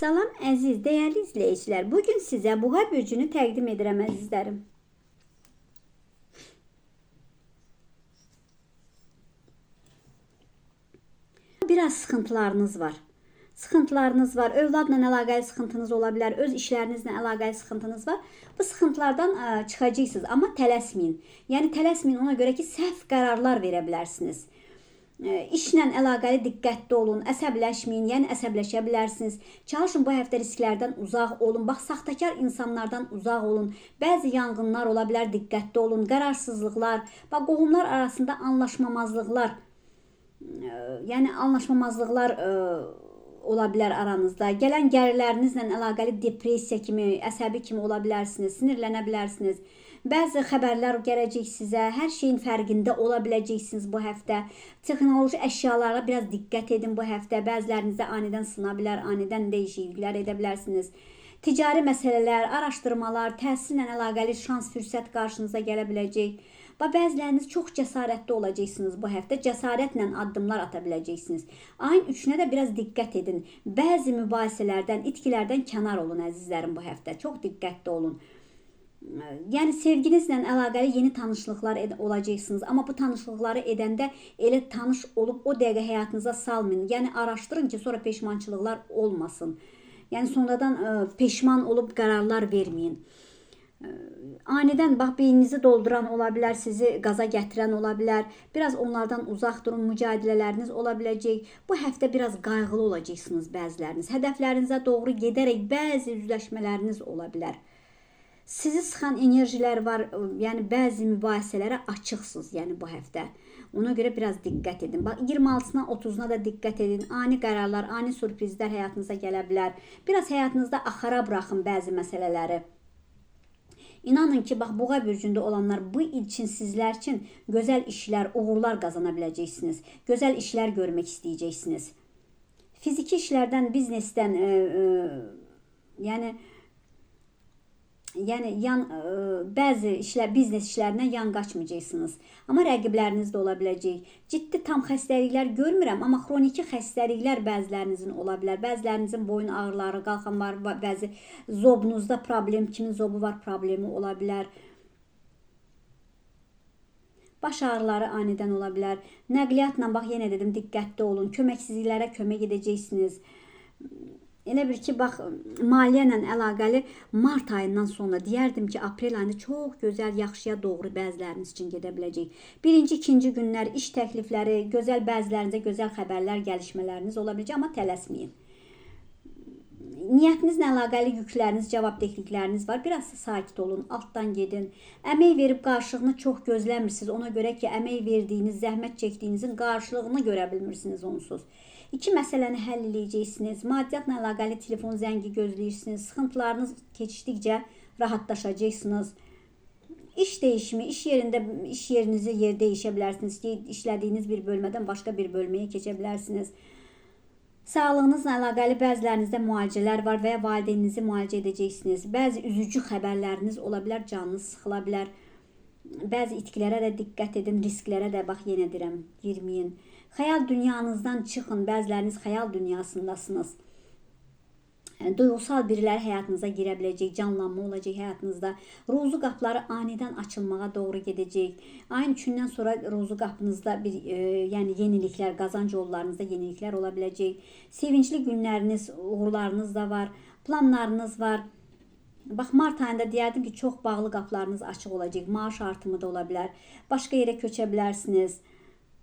Salam əziz, dəyərli izləyicilər. Bu gün sizə buğa bürcünü təqdim edirəm əzizlərim. Biraz sıxıntılarınız var. Sıxıntılarınız var. Övladla əlaqəli sıxıntınız ola bilər, öz işlərinizlə əlaqəli sıxıntınız var. Bu sıxıntılardan ə, çıxacaqsınız, amma tələsməyin. Yəni tələsməyin ona görə ki, səhv qərarlar verə bilərsiniz. Ə, İşlə əlaqəli diqqətli olun, əsəbləşməyin, yəni əsəbləşə bilərsiniz. Çalışın bu həftə risklərdən uzaq olun. Bax, saxtakar insanlardan uzaq olun. Bəzi yanğınlar ola bilər, diqqətli olun. Qərarsızlıqlar, bax qohumlar arasında anlaşmamazlıqlar, ə, yəni anlaşmamazlıqlar ə, ola bilər aranızda. Gələn gərilərinizlə əlaqəli depressiya kimi, əsəbi kimi ola bilərsiniz, sinirlənə bilərsiniz. Bəzi xəbərlər gələcək sizə. Hər şeyin fərqində ola biləcəksiniz bu həftə. Texnoloji əşyalara biraz diqqət edin bu həftə. Bəzilərinizdə anidən sına bilər, anidən dəyişikliklər edə bilərsiniz. Ticari məsələlər, araşdırmalar, təhsillə əlaqəli şans, fürsət qarşınıza gələ biləcək. Və bəziləriniz çox cəsarətli olacaqsınız bu həftə. Cəsarətlə addımlar ata biləcəksiniz. Ayın 3-ünə də biraz diqqət edin. Bəzi mübahisələrdən, itkilərdən kənar olun əzizlərim bu həftə. Çox diqqətli olun. Yəni sevginizlə əlaqəli yeni tanışlıqlar olacaqsınız, amma bu tanışlıqları edəndə elə tanış olub o dəqiqə həyatınıza salmayın. Yəni araşdırın ki, sonra peşmançılıqlar olmasın. Yəni sonradan ə, peşman olub qərarlar verməyin. Anidən bax beyninizi dolduran ola bilər, sizi qaza gətirən ola bilər. Biraz onlardan uzaq durun, mücadilələriniz ola biləcək. Bu həftə biraz qayğılı olacaqsınız bəziləriniz. Hədəflərinizə doğru gedərək bəzi üzləşmələriniz ola bilər. Sizi sıxan enerjilər var, yəni bəzi mübahisələrə açıqsınız, yəni bu həftə. Ona görə biraz diqqət edin. Bax 26-sına, 30-una da diqqət edin. Ani qərarlar, ani sürprizlər həyatınıza gələ bilər. Biraz həyatınızda axara buraxın bəzi məsələləri. İnanın ki, bax buğa bürcündə olanlar bu il üçün sizlər üçün gözəl işlər, uğurlar qazana biləcəksiniz. Gözəl işlər görmək istəyəcəksiniz. Fiziki işlərdən, biznesdən, ə, ə, yəni Yəni yan ə, bəzi işlər, biznes işlərindən yan qaçmayacaqsınız. Amma rəqibləriniz də ola biləcək. Ciddi tam xəstəliklər görmürəm, amma xroniki xəstəliklər bəzilərinizin ola bilər. Bəzilərinizin boyun ağrıları, qalxanları, va- bəzi zobunuzda problem, kimin zobu var problemi ola bilər. Baş ağrıları anidən ola bilər. Nəqliyyatla bax yenə dedim diqqətli olun. Köməksizliklərə kömək edəcəksiniz. Elə bir ki, bax maliyyə ilə əlaqəli mart ayından sonra deyərdim ki, aprel ayında çox gözəl, yaxşıya doğru bəziləriniz üçün gedə biləcək. Birinci, ikinci günlər iş təklifləri, gözəl bəzilərinizə gözəl xəbərlər, gəlişmələriniz ola biləcək, amma tələsməyin. Niyyətinizlə əlaqəli yükləriniz, cavabdehlikləriniz var. Biraz sakit olun, altdan gedin. Əmək verib qarşılığını çox gözləmirsiniz. Ona görə ki, əmək verdiyiniz, zəhmət çəkdiyinizin qarşılığını görə bilmirsiniz onsuz. İki məsələni həll edəcəksiniz. Maddiyyatla əlaqəli telefon zəngi gözləyirsiniz. Sıxıntılarınız keçdikcə rahatlaşacaqsınız. İş dəyişimi, iş yerində iş yerinizi yer dəyişə bilərsiniz işlədiyiniz bir bölmədən başqa bir bölməyə keçə bilərsiniz. Sağlığınızla əlaqəli bəzilərinizdə müalicələr var və ya valideyninizi müalicə edəcəksiniz. Bəzi üzücü xəbərləriniz ola bilər, canınız sıxıla bilər. Bəzi itkilərə də diqqət edin, risklərə də bax yenə deyirəm, girməyin. Xəyal dünyanızdan çıxın. Bəziləriniz xəyal dünyasındasınız. Yəni, Duyğusal birilər həyatınıza girə biləcək, canlanma olacaq həyatınızda. Ruzu qapıları anidən açılmağa doğru gedəcək. Ayın 3-dən sonra ruzu qapınızda bir e, yəni yeniliklər, qazanc yollarınızda yeniliklər ola biləcək. Sevincli günləriniz, uğurlarınız da var, planlarınız var. Bax mart ayında deyərdim ki, çox bağlı qapılarınız açıq olacaq. Maaş artımı da ola bilər. Başqa yerə köçə bilərsiniz.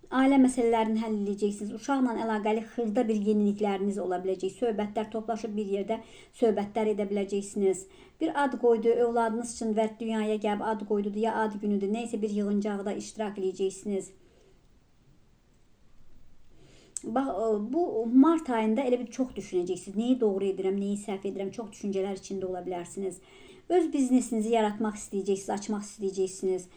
Ailə məsələlərini həll edəcəksiniz. Uşaqla əlaqəli xırda bir yenilikləriniz ola biləcək. Söhbətlər toplaşıb bir yerdə söhbətlər edə biləcəksiniz. Bir ad qoydu, övladınız üçün və dünyaya gəlib ad qoydu, ya ad günüdür, nə isə bir yığıncaqda iştirak edəcəksiniz. Bax bu mart ayında elə bir çox düşünəcəksiniz. Nəyi doğru edirəm, nəyi səhv edirəm, çox düşüncələr içində ola bilərsiniz. Öz biznesinizi yaratmaq istəyəcəksiniz, açmaq istəyəcəksiniz.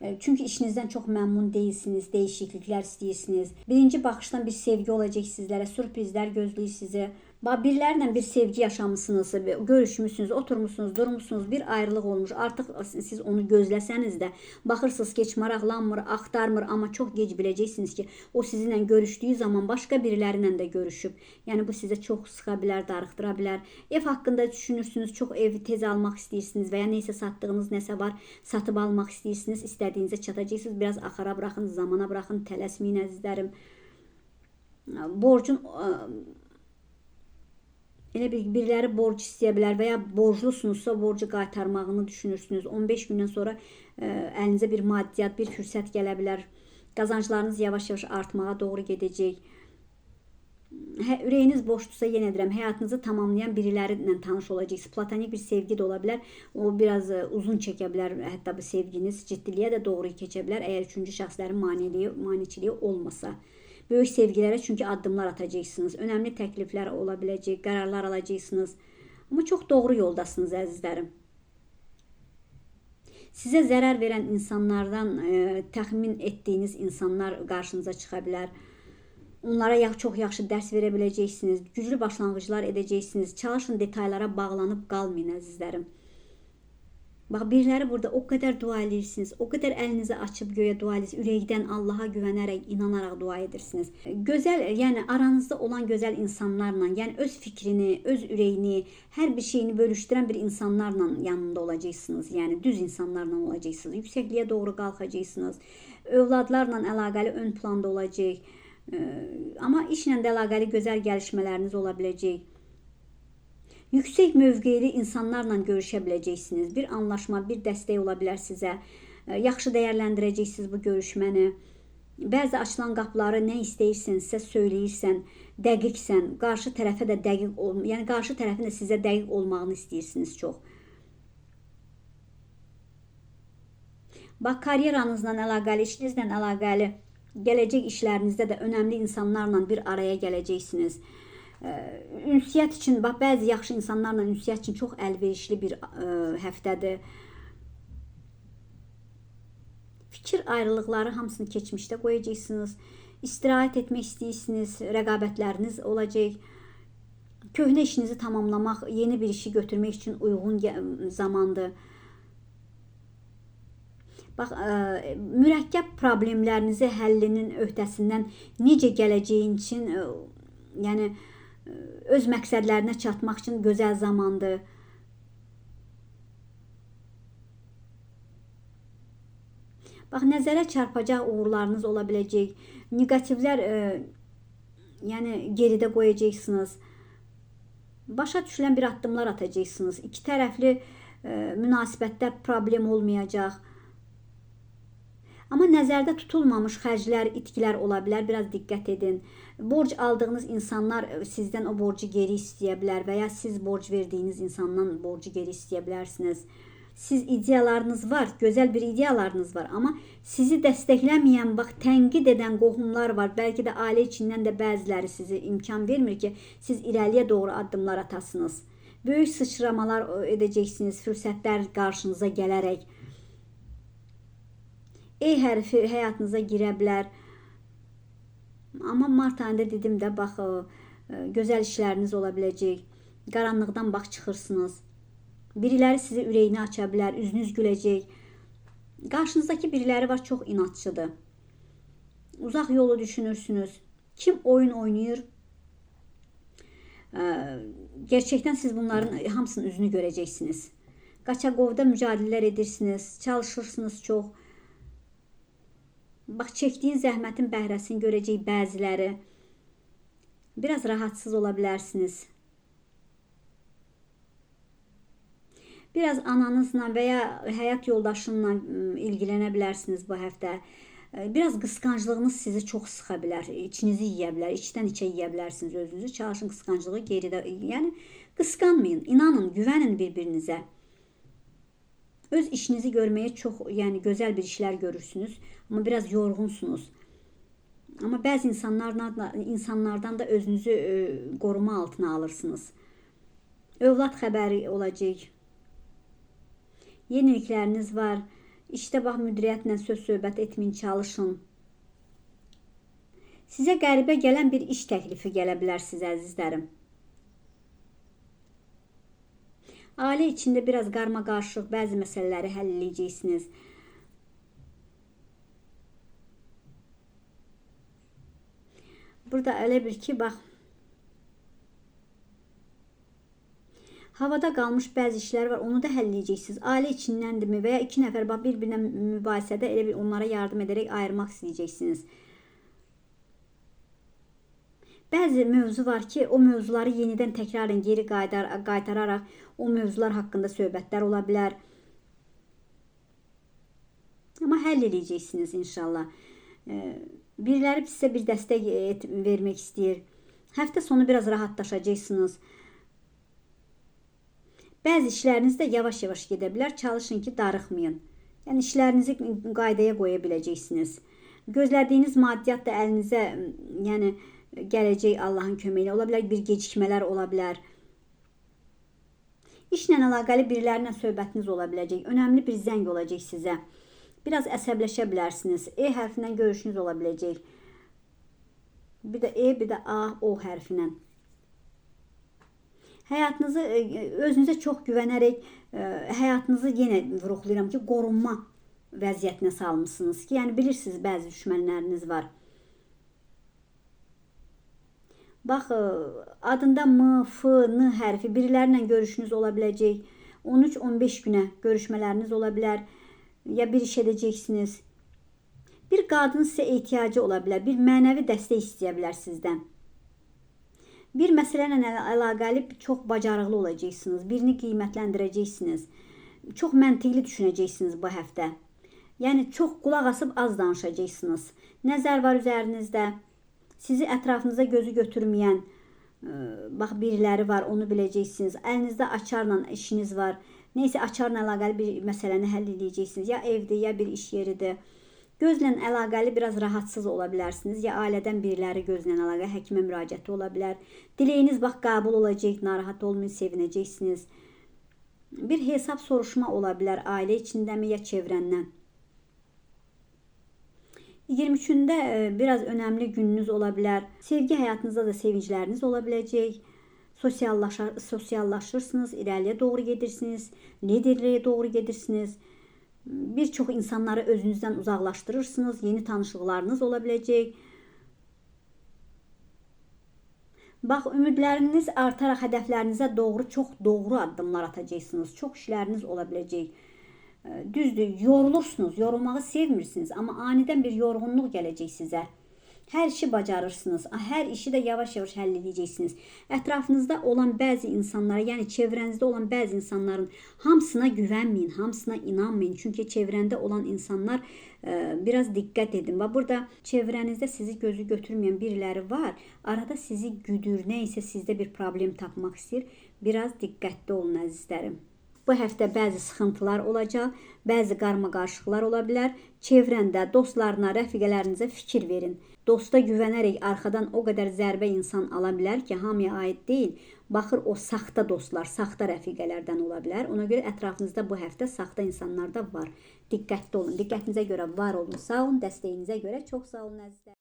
E, Çünki işinizdən çox məmnun deyilsiniz, dəyişikliklər istəyirsiniz. Birinci baxışdan bir sevgi olacaq sizlərə, sürprizlər gözləyir sizi. Bax birilərlə bir sevgi yaşamısınız, bir görüşmüsünüz, oturmusunuz, durmusunuz, bir ayrılıq olmuş. Artıq siz onu gözləsəniz də, baxırsınız ki, heç maraqlanmır, axtarmır, amma çox gec biləcəksiniz ki, o sizinlə görüşdüyü zaman başqa biriləri ilə də görüşüb. Yəni bu sizə çox sıxa bilər, darıxdıra bilər. Ev haqqında düşünürsünüz, çox evi tez almaq istəyirsiniz və ya nəsə satdığınız nəsə var, satıb almaq istəyirsiniz, istədiyinizə çatacaqsınız. Biraz axara buraxın, zamana buraxın, tələsməyin əzizlərim. Borcun Elə bir biriləri borc istəyə bilər və ya borclusunuzsa borcu qaytarmağını düşünürsünüz. 15 gündən sonra ə, əlinizə bir maddiyyat, bir fürsət gələ bilər. Qazanclarınız yavaş-yavaş artmağa doğru gedəcək. Hə, ürəyiniz boşdursa yenə deyirəm, həyatınızı tamamlayan biriləri ilə tanış olacaqsınız. Platonik bir sevgi də ola bilər. O biraz ə, uzun çəkə bilər. Hətta bu sevginiz ciddiliyə də doğru keçə bilər. Əgər üçüncü şəxslərin maneiliyi, maneçiliyi olmasa. Böyük sevgilərə çünki addımlar atacaqsınız. Önəmli təkliflər ola biləcək, qərarlar alacaqsınız. Amma çox doğru yoldasınız əzizlərim. Sizə zərər verən insanlardan e, təxmin etdiyiniz insanlar qarşınıza çıxa bilər. Onlara ya çox yaxşı dərs verə biləcəksiniz. Güclü başlanğıclar edəcəksiniz. Çalışın detallara bağlanıb qalmayın əzizlərim. Bax biriləri burada o qədər dua edirsiniz, o qədər əlinizi açıb göyə dua edirsiniz, ürəkdən Allaha güvənərək, inanaraq dua edirsiniz. Gözəl, yəni aranızda olan gözəl insanlarla, yəni öz fikrini, öz ürəyini, hər bir şeyini bölüşdürən bir insanlarla yanında olacaqsınız. Yəni düz insanlarla olacaqsınız. Yüksəkliyə doğru qalxacaqsınız. Övladlarla əlaqəli ön planda olacaq. Amma işlə də əlaqəli gözəl gəlişmələriniz ola biləcək. Yüksək mövqeyli insanlarla görüşə biləcəksiniz. Bir anlaşma, bir dəstək ola bilər sizə. Yaxşı dəyərləndirəcəksiniz bu görüşməni. Bəzi açılan qapıları nə istəyirsənsə söyləyirsən, dəqiqsən, qarşı tərəfə də dəqiq ol, yəni qarşı tərəfin də sizə dəqiq olmağını istəyirsiniz çox. Bax karyeranızla əlaqəli, işinizlə əlaqəli, gələcək işlərinizdə də önəmli insanlarla bir araya gələcəksiniz ünsiyyət üçün bax bəzi yaxşı insanlarla ünsiyyət üçün çox əlverişli bir ə, həftədir. Fikir ayrılıqları hamısını keçmişdə qoyacaqsınız. İstirahət etmək istəyirsiniz, rəqabətləriniz olacaq. Köhnə işinizi tamamlamaq, yeni bir işi götürmək üçün uyğun zamandır. Bax, ə, mürəkkəb problemlərinizi həllinin öhdəsindən necə gələcəyin üçün, ə, yəni öz məqsədlərinə çatmaq üçün gözəl zamandır. Bax, nəzərə çarpacaq uğurlarınız ola biləcək. Neqativlər e, yəni geridə qoyacaqsınız. Başa düşülən bir addımlar atacaqsınız. İki tərəfli e, münasibətdə problem olmayacaq. Amma nəzərdə tutulmamış xərclər, itkilər ola bilər. Biraz diqqət edin. Borc aldığınız insanlar e, sizdən o borcu geri istəyə bilər və ya siz borc verdiyiniz insandan borcu geri istəyə bilərsiniz. Siz ideyalarınız var, gözəl bir ideyalarınız var, amma sizi dəstəkləməyən, bax tənqid edən qohumlar var. Bəlkə də ailə içindən də bəziləri sizi imkan vermir ki, siz irəliyə doğru addımlar atasınız. Böyük sıçramalar e, edəcəksiniz, fürsətlər qarşınıza gələrək. E hərfi həyatınıza girə bilər. Amma mart ayında dedim də bax e, gözəl işləriniz ola biləcək. Qaranlıqdan bax çıxırsınız. Biriləri sizə ürəyini aça bilər, üzünüz güləcək. Qarşınızdakı biriləri var, çox inatçıdır. Uzaq yolu düşünürsünüz. Kim oyun oynayır? Ə, gerçəkdən siz bunların hamısının üzünü görəcəksiniz. Qaçaqovda mücadilələr edirsiniz, çalışırsınız çox. Bax çəkdiyin zəhmətin bəhrəsini görəcək bəziləri. Biraz rahatsız ola bilərsiniz. Biraz ananızla və ya həyat yoldaşınla ilgilənə bilərsiniz bu həftə. Biraz qısqanclığınız sizi çox sıxa bilər, içinizi yeyə bilər, içdən içə yeyə bilərsiniz özünüzü. Çalışın qısqanclığı geridə, yəni qısqanmayın, inanın, güvənin bir-birinizə. Öz işinizi görməyə çox, yəni gözəl bir işlər görürsünüz, amma biraz yorğunsunuz. Amma bəzi insanlardan da, insanlardan da özünüzü e, qoruma altına alırsınız. Övlad xəbəri olacaq. Yenilikləriniz var. İşdə bax müdiriyyətlə söz söhbət etməyin, çalışın. Sizə qəribə gələn bir iş təklifi gələ bilər sizə əzizlərim. Aile içində biraz qarma-qarışıq bəzi məsələləri həll edəcəksiniz. Burada elə bir ki, bax Havada qalmış bəzi işlər var, onu da həll edəcəksiniz. Ailə içindəndirmi və ya iki nəfər bir-birinə mübahisədə elə bir onlara yardım edərək ayırmaq istəyəcəksiniz. Bəzi mövzu var ki, o mövzuları yenidən təkrarən geri qaytar qaytararaq o mövzular haqqında söhbətlər ola bilər. Amma həll edəcəksiniz inşallah. Biriləri sizə bir dəstək et- vermək istəyir. Həftə sonu biraz rahatlaşacaqsınız. Bəzi işləriniz də yavaş-yavaş gedə bilər. Çalışın ki, darıxmayın. Yəni işlərinizi qaydaya qoya biləcəksiniz. Gözlədiyiniz maddiyyat da əlinizə, yəni gələcək Allahın köməyi ilə ola bilər, bir gecikmələr ola bilər. İşlə əlaqəli birilərlə söhbətiniz ola biləcək. Önəmli bir zəng olacaq sizə. Biraz əsəbləşə bilərsiniz. E hərfindən görüşünüz ola biləcək. Bir də E, bir də A, O hərfi ilə. Həyatınızı e, özünüzə çox güvənərək e, həyatınızı yenə vurğulayıram ki, qorunma vəziyyətinə salmısınız ki, yəni bilirsiniz bəzi düşmənləriniz var. Bax, e, adında M, F, N hərfi birilərlə görüşünüz ola biləcək. 13-15 günə görüşmələriniz ola bilər. Ya bir iş edəcəksiniz. Bir qadın sizə ehtiyacı ola bilər. Bir mənəvi dəstək istəyə bilər sizdən. Bir məsələ ilə əl- əlaqəli çox bacarıqlı olacaqsınız. Birini qiymətləndirəcəksiniz. Çox məntiqli düşünəcəksiniz bu həftə. Yəni çox qulaq asıb az danışacaqsınız. Nəzər var üzərinizdə. Sizi ətrafınıza gözü götürməyən ə, bax biriləri var, onu biləcəksiniz. Əlinizdə açarla işiniz var. Nəysə açarla əlaqəli bir məsələni həll edəcəksiniz. Ya evdir, ya bir iş yeridir. Gözlə əlaqəli biraz rahatsız ola bilərsiniz. Ya ailədən biriləri gözlə əlaqəli həkimə müraciəti ola bilər. Diləyiniz bax qəbul olacaq, narahat olmayın, sevinəcəksiniz. Bir hesab soruşma ola bilər ailə içindəmi ya çevrəndən. 23-də e, biraz önəmli gününüz ola bilər. Sevgi həyatınızda da sevincləriniz ola biləcək. Sosiallaşar, sosiallaşırsınız, irəliyə doğru gedirsiniz, liderliyə doğru gedirsiniz. Bir çox insanları özünüzdən uzaqlaşdırırsınız, yeni tanışlıqlarınız ola biləcək. Bax, ümidləriniz artaraq hədəflərinizə doğru çox doğru addımlar atacaqsınız. Çox işləriniz ola biləcək. Düzdür, yorulursunuz, yorulmağı sevmirsiniz, amma anidən bir yorğunluq gələcək sizə. Hər işi bacarırsınız. Hər işi də yavaş-yavaş həll edəcəksiniz. Ətrafınızda olan bəzi insanlara, yəni çevrənizdə olan bəzi insanların hamısına güvənməyin, hamısına inanmayın. Çünki çevrəndə olan insanlar ə, biraz diqqət edin. Və burada çevrənizdə sizi gözü götürməyən biriləri var. Arada sizi güdür, nə isə sizdə bir problem tapmaq istəyir. Biraz diqqətli olun əzizlərim. Bu həftə bəzi sıxıntılar olacaq, bəzi qarma-qarışıqlar ola bilər. Çevrəndə, dostlarına, rəfiqələrinizə fikir verin. Dosta güvənərək arxadan o qədər zərbə insan ala bilər ki, hamıya aid deyil. Baxır o saxta dostlar, saxta rəfiqələrdən ola bilər. Ona görə ətrafınızda bu həftə saxta insanlar da var. Diqqətli olun. Diqqətinizə görə var olun. Sağ olun. Dəstəyinizə görə çox sağ olun əzizlər.